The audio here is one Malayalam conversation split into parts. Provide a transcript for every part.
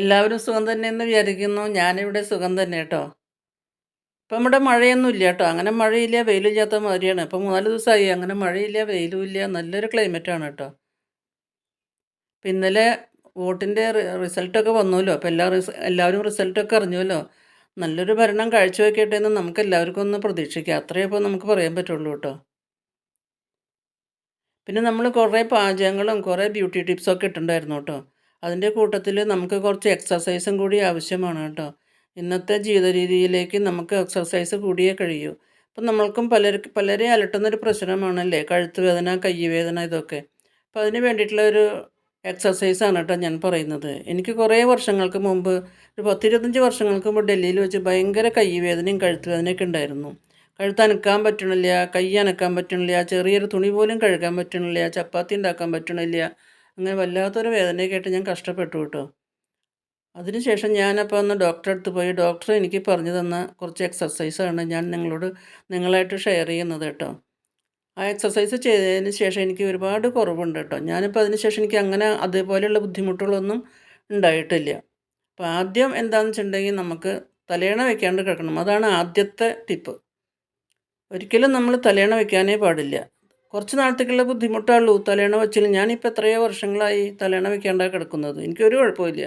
എല്ലാവരും സുഖം തന്നെയെന്ന് വിചാരിക്കുന്നു. ഞാനിവിടെ സുഖം തന്നെ കേട്ടോ. ഇപ്പം ഇവിടെ മഴയൊന്നുമില്ല കേട്ടോ. അങ്ങനെ മഴയില്ല, വെയിലും ചാത്ത മാതിരിയാണ്. ഇപ്പം 3, 4 ദിവസമായി അങ്ങനെ മഴയില്ല, വെയിലും ഇല്ല നല്ലൊരു ക്ലൈമറ്റാണ് കേട്ടോ. ഇപ്പം ഇന്നലെ വോട്ടിന്റെ റിസൾട്ടൊക്കെ വന്നല്ലോ. അപ്പം എല്ലാ റിസ എല്ലാവരും റിസൾട്ടൊക്കെ അറിഞ്ഞുവല്ലോ. നല്ലൊരു ഭരണം കാഴ്ചവെക്കട്ടെ എന്ന് നമുക്ക് എല്ലാവർക്കും ഒന്ന് പ്രതീക്ഷിക്കാം. അത്രയേ ഇപ്പോൾ നമുക്ക് പറയാൻ പറ്റുള്ളൂ കേട്ടോ. പിന്നെ നമ്മൾ കുറേ പാചകങ്ങളും കുറേ ബ്യൂട്ടി ടിപ്സൊക്കെ ഇട്ടിട്ടുണ്ടായിരുന്നു കേട്ടോ. അതിന്റെ കൂട്ടത്തിൽ നമുക്ക് കുറച്ച് എക്സസൈസും കൂടി ആവശ്യമാണ് കേട്ടോ. ഇന്നത്തെ ജീവിത രീതിയിലേക്ക് നമുക്ക് എക്സസൈസ് കൂടിയേ കഴിയൂ. അപ്പം നമ്മൾക്കും പലർക്ക് പലരെ അലട്ടുന്നൊരു പ്രശ്നമാണല്ലേ കഴുത്ത് വേദന, കൈ വേദന ഇതൊക്കെ. അപ്പോൾ അതിന് വേണ്ടിയിട്ടുള്ള ഒരു എക്സർസൈസാണ് കേട്ടോ ഞാൻ പറയുന്നത്. എനിക്ക് കുറേ വർഷങ്ങൾക്ക് മുമ്പ് ഒരു 10, 25 വർഷങ്ങൾക്ക് മുമ്പ് ഡൽഹിയിൽ വെച്ച് ഭയങ്കര കൈ വേദനയും കഴുത്ത് വേദനയൊക്കെ ഉണ്ടായിരുന്നു. കഴുത്ത് അനക്കാൻ പറ്റണില്ല, കൈ അനക്കാൻ പറ്റണില്ല, ചെറിയൊരു തുണി പോലും കഴുകാൻ പറ്റണില്ല, ചപ്പാത്തി ഉണ്ടാക്കാൻ പറ്റണില്ല. അങ്ങനെ വല്ലാത്തൊരു വേദനയൊക്കെയായിട്ട് ഞാൻ കഷ്ടപ്പെട്ടു കേട്ടോ. അതിനുശേഷം ഞാനപ്പോൾ ഒന്ന് ഡോക്ടറെ അടുത്ത് പോയി. ഡോക്ടർ എനിക്ക് പറഞ്ഞു തന്ന കുറച്ച് എക്സസൈസാണ് ഞാൻ നിങ്ങളോട് നിങ്ങളായിട്ട് ഷെയർ ചെയ്യുന്നത് കേട്ടോ. ആ എക്സസൈസ് ചെയ്തതിന് ശേഷം എനിക്ക് ഒരുപാട് കുറവുണ്ട് കേട്ടോ. ഞാനിപ്പോൾ അതിന് ശേഷം എനിക്ക് അങ്ങനെ അതേപോലെയുള്ള ബുദ്ധിമുട്ടുകളൊന്നും ഉണ്ടായിട്ടില്ല. അപ്പോൾ ആദ്യം എന്താണെന്ന് വെച്ചിട്ടുണ്ടെങ്കിൽ നമുക്ക് തലയണ വെക്കാണ്ട് കിടക്കണം. അതാണ് ആദ്യത്തെ ടിപ്പ്. ഒരിക്കലും നമ്മൾ തലയണ വെക്കാനേ പാടില്ല. കുറച്ച് നാളത്തേക്കുള്ള ബുദ്ധിമുട്ടുള്ളൂ തലയണ വെച്ചാൽ. ഞാനിപ്പോൾ എത്രയോ വർഷങ്ങളായി തലയണ വെക്കാണ്ടാ കിടക്കുന്നത്. എനിക്കൊരു കുഴപ്പമില്ല.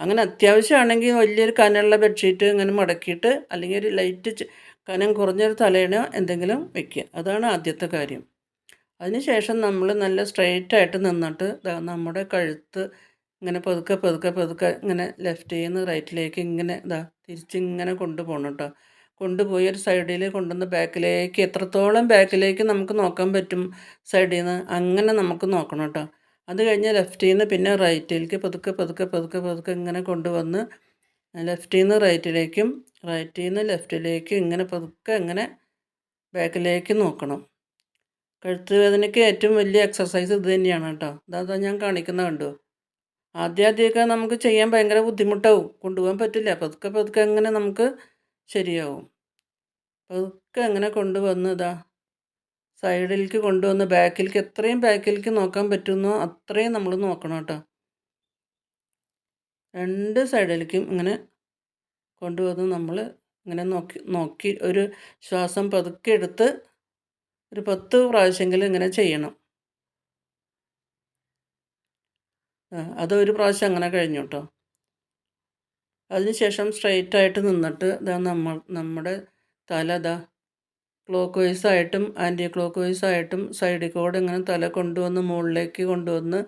അങ്ങനെ അത്യാവശ്യമാണെങ്കിൽ വലിയൊരു കനമുള്ള ബെഡ്ഷീറ്റ് ഇങ്ങനെ മടക്കിയിട്ട് അല്ലെങ്കിൽ ഒരു ലൈറ്റ് കനം കുറഞ്ഞൊരു തലയണ എന്തെങ്കിലും വെക്കുക. അതാണ് ആദ്യത്തെ കാര്യം. അതിനുശേഷം നമ്മൾ നല്ല സ്ട്രെയിറ്റായിട്ട് നിന്നിട്ട് ദാ നമ്മുടെ കഴുത്ത് ഇങ്ങനെ പതുക്കെ, പതുക്കെ, പതുക്കെ ഇങ്ങനെ ലെഫ്റ്റിൽ നിന്ന് റൈറ്റിലേക്ക് ഇങ്ങനെ ഇതാ തിരിച്ചിങ്ങനെ കൊണ്ടുപോകണം കേട്ടോ. കൊണ്ടുപോയി ഒരു സൈഡിൽ കൊണ്ടുവന്ന് ബാക്കിലേക്ക് എത്രത്തോളം ബാക്കിലേക്ക് നമുക്ക് നോക്കാൻ പറ്റും സൈഡിൽ നിന്ന് അങ്ങനെ നമുക്ക് നോക്കണം കേട്ടോ. അത് കഴിഞ്ഞ് ലെഫ്റ്റിൽ നിന്ന് പിന്നെ റൈറ്റിലേക്ക് പതുക്കെ, പതുക്കെ, പതുക്കെ, പതുക്കെ ഇങ്ങനെ കൊണ്ടുവന്ന് ലെഫ്റ്റിൽ നിന്ന് റൈറ്റിലേക്കും റൈറ്റിൽ നിന്ന് ലെഫ്റ്റിലേക്കും ഇങ്ങനെ പതുക്കെ ഇങ്ങനെ ബാക്കിലേക്ക് നോക്കണം. കഴുത്ത് വേദനയ്ക്ക് ഏറ്റവും വലിയ എക്സസൈസ് ഇത് തന്നെയാണ് കേട്ടോ. അതാ ഞാൻ കാണിക്കുന്ന കണ്ടോ. ആദ്യം ആദ്യമൊക്കെ നമുക്ക് ചെയ്യാൻ ഭയങ്കര ബുദ്ധിമുട്ടാവും. കൊണ്ടുപോകാൻ പറ്റില്ല. പതുക്കെ, പതുക്കെ അങ്ങനെ നമുക്ക് ശരിയാവും. പതുക്കെ അങ്ങനെ കൊണ്ടുവന്നതാ സൈഡിലേക്ക് കൊണ്ടുവന്ന് ബാക്കിലേക്ക് എത്രയും ബാക്കിലേക്ക് നോക്കാൻ പറ്റുന്നോ അത്രയും നമ്മൾ നോക്കണം കേട്ടോ. രണ്ട് സൈഡിലേക്കും ഇങ്ങനെ കൊണ്ടുവന്ന് നമ്മൾ ഇങ്ങനെ നോക്കി നോക്കി ഒരു ശ്വാസം പതുക്കെ എടുത്ത് ഒരു 10 പ്രാവശ്യമെങ്കിലും ഇങ്ങനെ ചെയ്യണം. അത് അതൊരു പ്രാവശ്യം അങ്ങനെ കഴിഞ്ഞു കേട്ടോ. അതിനുശേഷം സ്ട്രെയിറ്റായിട്ട് നിന്നിട്ട് ഇതാ നമ്മൾ നമ്മുടെ തല ദാ ക്ലോക്ക് വൈസ് ആയിട്ടും ആന്റി ക്ലോക്ക് വൈസ് ആയിട്ടും സൈഡിൽ കൂടെ ഇങ്ങനെ തല കൊണ്ടുവന്ന് മുകളിലേക്ക് കൊണ്ടുവന്ന്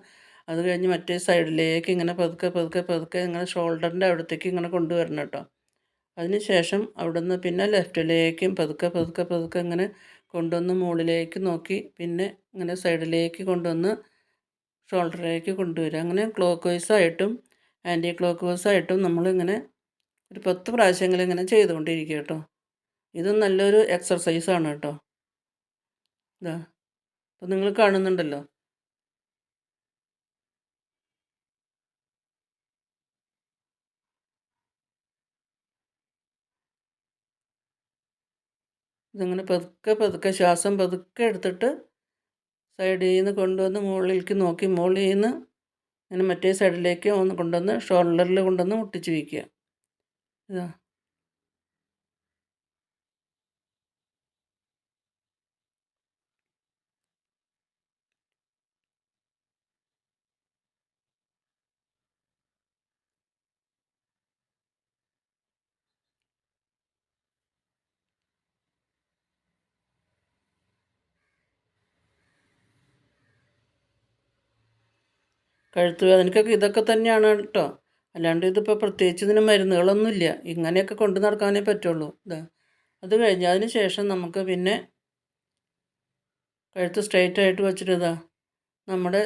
അത് കഴിഞ്ഞ് മറ്റേ സൈഡിലേക്ക് ഇങ്ങനെ പതുക്കെ, പതുക്കെ, പതുക്കെ ഇങ്ങനെ ഷോൾഡറിന്റെ അവിടത്തേക്ക് ഇങ്ങനെ കൊണ്ടുവരണം കേട്ടോ. അതിന് ശേഷം അവിടുന്ന് പിന്നെ ലെഫ്റ്റിലേക്കും പതുക്കെ, പതുക്കെ, പതുക്കെ ഇങ്ങനെ കൊണ്ടുവന്ന് മുകളിലേക്ക് നോക്കി പിന്നെ ഇങ്ങനെ സൈഡിലേക്ക് കൊണ്ടുവന്ന് ഷോൾഡറിലേക്ക് കൊണ്ടുവരിക. അങ്ങനെ ക്ലോക്ക് വൈസ് ആയിട്ടും ആന്റി ക്ലോക്ക് വൈസ് ആയിട്ടും നമ്മളിങ്ങനെ ഒരു 10 പ്രാവശ്യമെങ്കിലും ഇങ്ങനെ ചെയ്തുകൊണ്ടിരിക്കുക കേട്ടോ. ഇതും നല്ലൊരു എക്സർസൈസാണ് കേട്ടോ. ഇതാ അപ്പം നിങ്ങൾ കാണുന്നുണ്ടല്ലോ. ഇതിങ്ങനെ പതുക്കെ, പതുക്കെ ശ്വാസം പതുക്കെ എടുത്തിട്ട് സൈഡിൽ നിന്ന് കൊണ്ടുവന്ന് മുകളിലേക്ക് നോക്കി മുകളിൽ നിന്ന് ഇങ്ങനെ മറ്റേ സൈഡിലേക്ക് ഒന്ന് കൊണ്ടുവന്ന് ഷോൾഡറിൽ കൊണ്ടുവന്ന് മുട്ടിച്ച് വയ്ക്കുക. ഇതാ. കഴുത്ത് വേദനയ്ക്കൊക്കെ ഇതൊക്കെ തന്നെയാണ് കേട്ടോ. അല്ലാണ്ട് ഇതിപ്പോൾ പ്രത്യേകിച്ച് ഇതിന് മരുന്നുകളൊന്നുമില്ല. ഇങ്ങനെയൊക്കെ കൊണ്ട് നടക്കാനേ പറ്റുള്ളൂ. ഇതാ. അത് കഴിഞ്ഞതിന് ശേഷം നമുക്ക് പിന്നെ കഴുത്ത് സ്ട്രെയിറ്റായിട്ട് വെച്ചിട്ട് ഇതാ നമ്മുടെ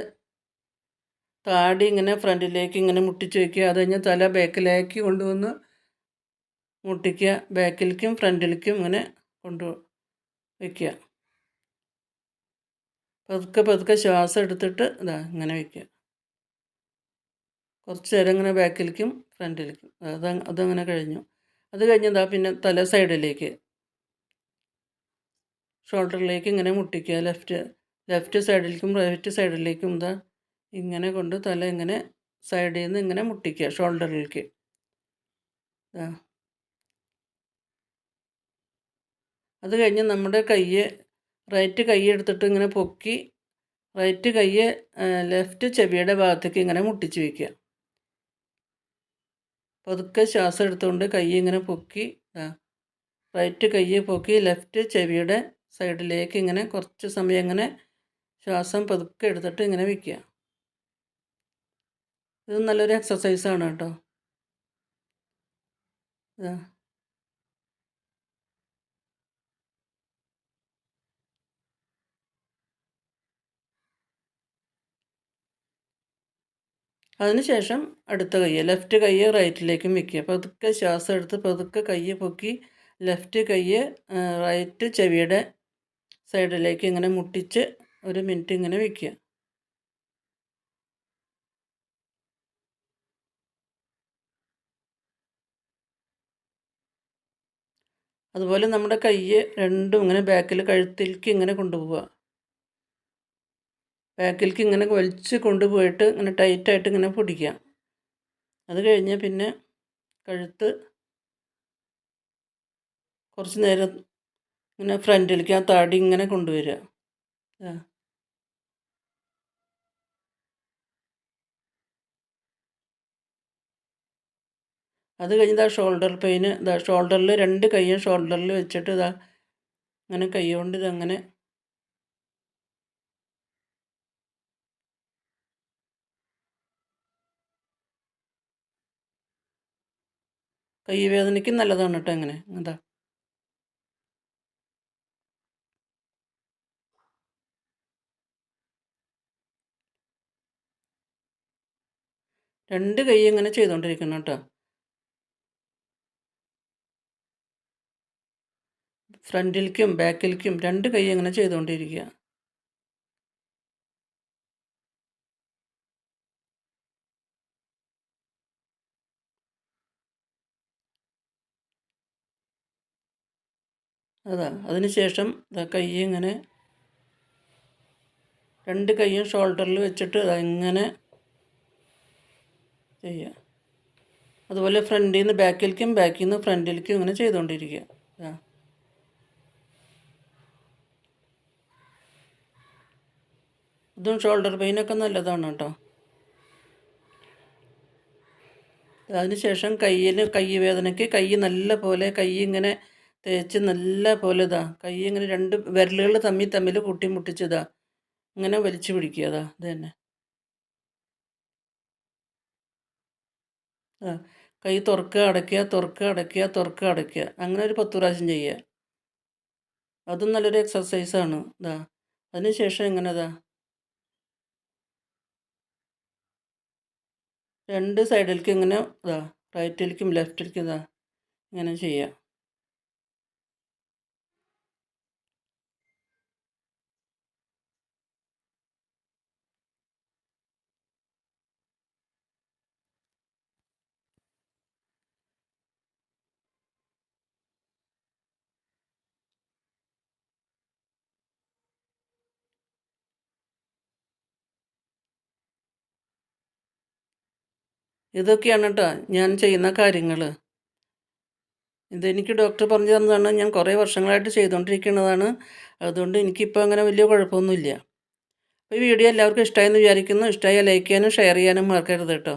താടി ഇങ്ങനെ ഫ്രണ്ടിലേക്ക് ഇങ്ങനെ മുട്ടിച്ച് വയ്ക്കുക. അത് കഴിഞ്ഞ് തല ബാക്കിലേക്ക് കൊണ്ടുവന്ന് മുട്ടിക്കുക. ബാക്കിലേക്കും ഫ്രണ്ടിലേക്കും ഇങ്ങനെ കൊണ്ടു വയ്ക്കുക. പതുക്കെ, പതുക്കെ ശ്വാസം എടുത്തിട്ട് ഇതാ ഇങ്ങനെ വയ്ക്കുക. കുറച്ച് നേരം ഇങ്ങനെ ബാക്കിലേക്കും ഫ്രണ്ടിലേക്കും. അത് അതങ്ങനെ കഴിഞ്ഞു. അത് കഴിഞ്ഞ് ഇതാ പിന്നെ തല സൈഡിലേക്ക്. ഷോൾഡറിലേക്ക് ഇങ്ങനെ മുട്ടിക്കുക. ലെഫ്റ്റ് ലെഫ്റ്റ് സൈഡിലേക്കും റൈറ്റ് സൈഡിലേക്കും ഇതാ ഇങ്ങനെ കൊണ്ട് തല ഇങ്ങനെ സൈഡിൽ നിന്ന് ഇങ്ങനെ മുട്ടിക്കുക ഷോൾഡറിലേക്ക്. അത് കഴിഞ്ഞ് നമ്മുടെ കയ്യെ റൈറ്റ് കൈ എടുത്തിട്ട് ഇങ്ങനെ പൊക്കി റൈറ്റ് കൈ ലെഫ്റ്റ് ചെവിയുടെ ഭാഗത്തേക്ക് ഇങ്ങനെ മുട്ടിച്ച് വയ്ക്കുക പതുക്കെ ശ്വാസം എടുത്തുകൊണ്ട് കൈ ഇങ്ങനെ പൊക്കി റൈറ്റ് കൈ പൊക്കി ലെഫ്റ്റ് ചെവിയുടെ സൈഡിലേക്ക് ഇങ്ങനെ കുറച്ച് സമയം ഇങ്ങനെ ശ്വാസം പതുക്കെ എടുത്തിട്ട് ഇങ്ങനെ വയ്ക്കുക ഇത് നല്ലൊരു എക്സസൈസാണ് കേട്ടോ. അതിനുശേഷം അടുത്ത കൈ ലെഫ്റ്റ് കൈ റൈറ്റിലേക്കും വെക്കുക. പതുക്കെ ശ്വാസം എടുത്ത് പതുക്കെ കൈ പൊക്കി ലെഫ്റ്റ് കൈ റൈറ്റ് ചെവിയുടെ സൈഡിലേക്ക് ഇങ്ങനെ മുട്ടിച്ച് ഒരു മിനിറ്റ് ഇങ്ങനെ വെക്കുക. അതുപോലെ നമ്മുടെ കൈ രണ്ടും ഇങ്ങനെ ബാക്കിൽ കഴുത്തിലേക്ക് ഇങ്ങനെ കൊണ്ടുപോവുക. ബാക്കിലേക്ക് ഇങ്ങനെ വലിച്ച് കൊണ്ടുപോയിട്ട് ഇങ്ങനെ ടൈറ്റായിട്ട് ഇങ്ങനെ പിടിക്കുക. അത് കഴിഞ്ഞ് പിന്നെ കഴുത്ത് കുറച്ച് നേരം ഇങ്ങനെ ഫ്രണ്ടിലേക്ക് ആ താടി ഇങ്ങനെ കൊണ്ടുവരിക. അത് കഴിഞ്ഞ് ഇതാ ഷോൾഡർ പെയിന് ഇതാ ഷോൾഡറിൽ രണ്ട് കൈയും ഷോൾഡറിൽ വെച്ചിട്ട് ഇതാ അങ്ങനെ കൈ കൊണ്ട് ഇതങ്ങനെ കൈ വേദനയ്ക്ക് നല്ലതാണ് കേട്ടോ എങ്ങനെ എന്താ? രണ്ട് കൈ എങ്ങനെ ചെയ്തുകൊണ്ടിരിക്കണം കേട്ടോ ഫ്രണ്ടിലേക്കും ബാക്കിലേക്കും രണ്ട് കൈ എങ്ങനെ ചെയ്തുകൊണ്ടിരിക്കുക അതാ അതിന് ശേഷം കൈ ഇങ്ങനെ രണ്ട് കൈയും ഷോൾഡറിൽ വെച്ചിട്ട് ഇങ്ങനെ ചെയ്യുക അതുപോലെ ഫ്രണ്ടിൽ നിന്ന് ബാക്കിലേക്കും ബാക്കിൽ നിന്ന് ഫ്രണ്ടിലേക്കും ഇങ്ങനെ ചെയ്തുകൊണ്ടിരിക്കുക ഇതും ഷോൾഡർ പെയിനൊക്കെ നല്ലതാണ് കേട്ടോ. അതിനുശേഷം കയ്യിൽ കൈ വേദനയ്ക്ക് കൈ നല്ല പോലെ കൈ ഇങ്ങനെ തേച്ച് നല്ല പോലെ ഇതാ. കൈ ഇങ്ങനെ രണ്ട് വിരലുകൾ തമ്മിൽ തമ്മിൽ കൂട്ടി മുട്ടിച്ചതാ ഇങ്ങനെ വലിച്ചു പിടിക്കുക. ഇത് തന്നെ. ആ കൈ തുറക്കുക അടയ്ക്കുക തുറക്കുക അടയ്ക്കുക തുറക്കുക അടയ്ക്കുക. അങ്ങനെ ഒരു പത്ത് പ്രാവശ്യം ചെയ്യുക. അതും നല്ലൊരു എക്സസൈസാണ് ഇതാ. അതിന് ശേഷം ഇങ്ങനെ ഇതാ? രണ്ട് സൈഡിലേക്ക് ഇങ്ങനെ ഇതാ. റൈറ്റിലേക്കും ലെഫ്റ്റിലേക്കും ഇതാ. ഇങ്ങനെ ചെയ്യുക. ഇതൊക്കെയാണ് കേട്ടോ ഞാൻ ചെയ്യുന്ന കാര്യങ്ങൾ ഇതെനിക്ക് ഡോക്ടർ പറഞ്ഞു തന്നതാണ് ഞാൻ കുറേ വർഷങ്ങളായിട്ട് ചെയ്തുകൊണ്ടിരിക്കുന്നതാണ് അതുകൊണ്ട് എനിക്കിപ്പോൾ അങ്ങനെ വലിയ കുഴപ്പമൊന്നുമില്ല. ഈ വീഡിയോ എല്ലാവർക്കും ഇഷ്ടമായെന്ന് വിചാരിക്കുന്നു. ഇഷ്ടമായ ലൈക്ക് ചെയ്യാനും ഷെയർ ചെയ്യാനും മറക്കരുത് കേട്ടോ